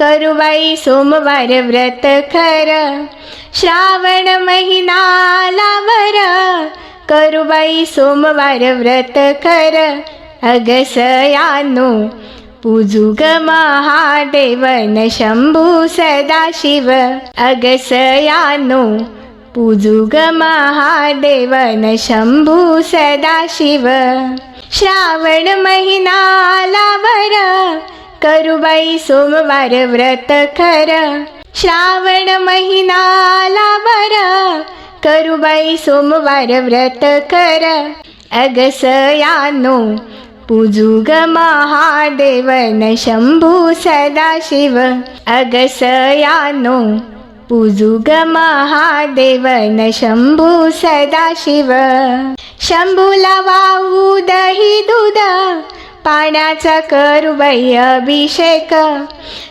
करुबाई सोमवार व्रत खर श्रावण महिना लावर करुबाई सोमवार व्रत खर अगसयानो पूजू ग महादेवन शंभू सदाशिव अगसयानो पूजू ग महादेवन शंभू सदाशिव श्रावण महिना लावर करुबाई सोमवार व्रत खर श्रावण महिनाला बर करुबाई सोमवार व्रत कर. अगसयानो पूजू ग महादेवन शंभू सदाशिव. अगसयानो पूजू ग महादेवन शंभू सदाशिव. शंभूला वाऊ दही दूध. पाण्याचा करुबाई अभिषेक.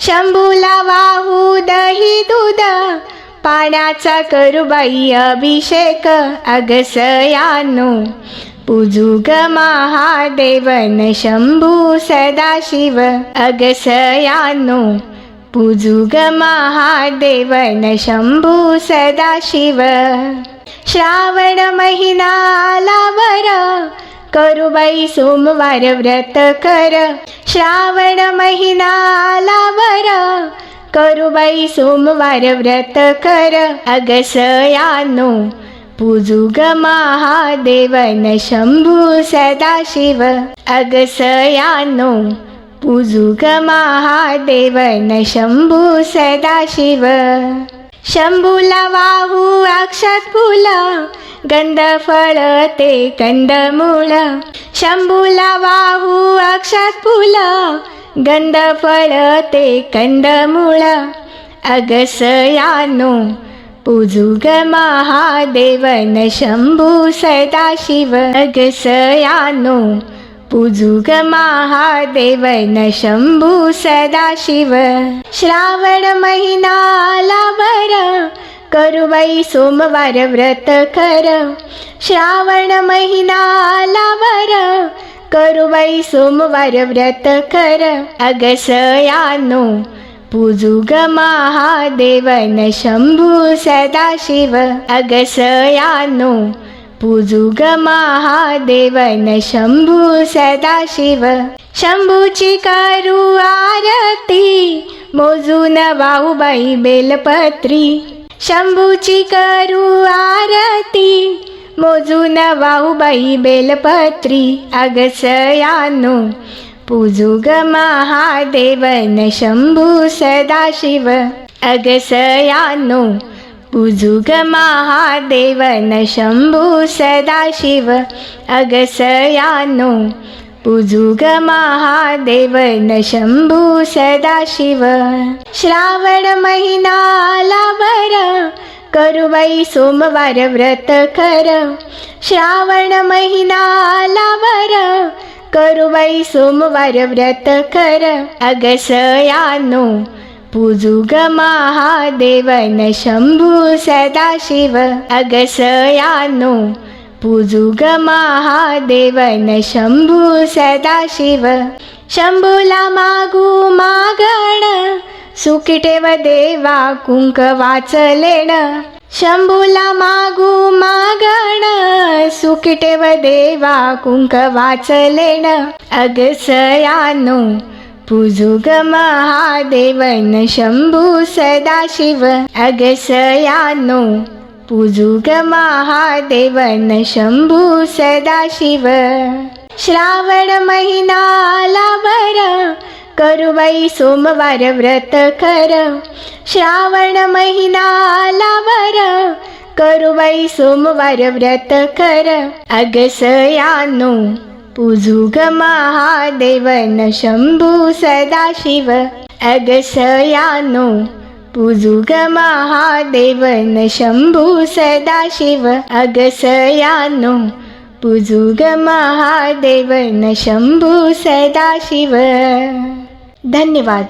शंभूला वाहू दही दूध. पाण्याचा करुबाई अभिषेक. अगसयानो पूजू ग महादेवन शंभू सदाशिव. अगसयानो पूजू ग महादेवन शंभू सदाशिव. श्रावण महिनाला वर करुबाई सोमवार व्रत कर श्रावण महिनाला वर करुबाई सोमवार व्रत कर अगसयानो पूजू ग महादेवन शंभू सदाशिव अगसयानो पूजू ग महादेवन शंभू सदाशिव शंभूला वाहू अक्षत फुल गंध फळ ते कंदमूळ शंभूला वाहू अक्षत फुल कंदमूळ अगसयानो पूजू ग महादेवन शंभू सदाशिव। अगसयानो पूजुग महादेव न शंभू सदाशिव। श्रावण महिनाला बर करुबाई सोमवार व्रत कर। श्रावण महिनाला बर करुबाई सोमवार व्रत कर। अगसयानो पूजुग महादेव न शंभू सदाशिव। अगसयानो पूजू ग महादेवन शंभू सदाशिव। शंभूची करू आरती मोजून वाहुबाई बेलपत्री। शंभूची करू आरती मोजून वाहुबाई बेलपत्री। अगसयानो पूजू ग महादेवन शंभू सदाशिव। अगसयानो उजुग ग महादेवन शंभू सदाशिव अगसयानो। पूजू ग महादेवन शंभू सदाशिव श्रावण महिनाला बर करुबाई सोमवार व्रत कर। श्रावण महिनाला बर करुबाई सोमवार व्रत कर। अगसयानो। पूजू ग महादेवन शंभू सदाशिव अगसयानो। पूजू ग महादेवन शंभू सदाशिव शंभूला मागू मागण सुकिटेव देवा कुंक वाचलेण। शंभूला मागू मागण सुकिटेव देवा कुंक वाचलेण। अगसयानो। पुजुग महादेवन शंभू सदाशिव अगसयानो। पूजू महादेवन शंभू सदाशिव। श्रावण महिनाला बर करुबाई सोमवार व्रत कर। श्रावण महिनाला बर करुबाई सोमवार व्रत कर। अगसयानो। पूजू ग महादेवन शंभू सदाशिव अगसयानो। पूजुग महादेव न शंभू सदाशिव अगसयानो। पूजुग महादेव न शंभू सदाशिव। धन्यवाद।